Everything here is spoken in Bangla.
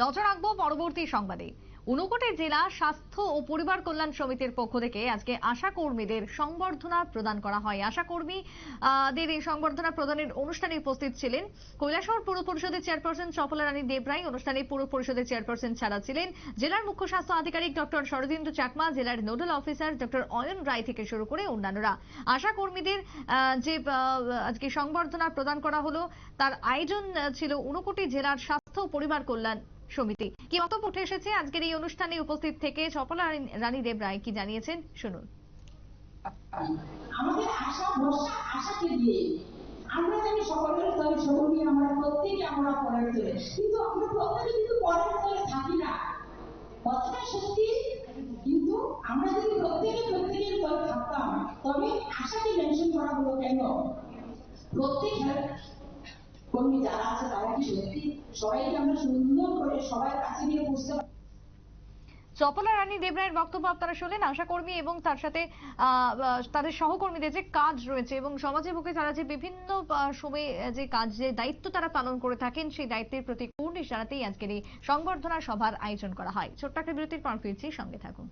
নজর রাখব পরবর্তী সংবাদে। ঊনকোটি জেলা স্বাস্থ্য ও পরিবার কল্যাণ সমিতির পক্ষ থেকে আজকে আশা কর্মীদের সংবর্ধনা প্রদান করা হয়। আশা কর্মী দের এই সংবর্ধনা প্রদানের অনুষ্ঠানে উপস্থিত ছিলেন কৈলাসহর পুর পরিষদের চেয়ারপারসন চপলা রানী দেবরাই অনুষ্ঠানে পুর পরিষদের চেয়ারপারসন ছাড়া ছিলেন জেলার মুখ্য স্বাস্থ্য আধিকারিক ডক্টর শরদিন্দু চাকমা, জেলার nodal officer doctor Ayan Roy থেকে শুরু করে অন্যান্যরা। আশা কর্মীদের যে আজকে সংবর্ধনা প্রদান করা হলো, তার আয়োজন ছিল ঊনকোটি জেলার স্বাস্থ্য ও পরিবার কল্যাণ সমিতি। কি বক্তব্য উঠে এসেছে? আজকের এই অনুষ্ঠানে উপস্থিত থেকে চপলা রানী- দেব রায় কি জানিয়েছেন? শুনুন। আমাদের আশা, ভরসা, আশাকে দিয়ে আমরা সকলের আমরা প্রত্যেকে আমরা কিন্তু আমরা প্রত্যেকে কিন্তু থাকি না। কথাটা সত্যি, কিন্তু আমরা যদি প্রত্যেকে প্রত্যেকের থাকতাম, তবে আশাকে মেনশন করা হলো কেন? প্রত্যেক কর্মী যারা আছে, তারা কি সত্যি সবাইকে আমরা সুন্দর করে সবার কাছে গিয়ে বুঝতে চপলা রানী দেবরায়ের বক্তব্য আপনারা শুনলেন। আশাকর্মী এবং তার সাথে তাদের সহকর্মীদের যে কাজ রয়েছে এবং সমাজের বুকে তারা যে বিভিন্ন সময়ে যে কাজ, যে দায়িত্ব তারা পালন করে থাকেন, সেই দায়িত্বের প্রতি কুর্নিশ জানাতেই আজকের এই সংবর্ধনা সভার আয়োজন করা হয়। ছোট্ট একটা বিরতির পর ফিরছি, সঙ্গে থাকুন।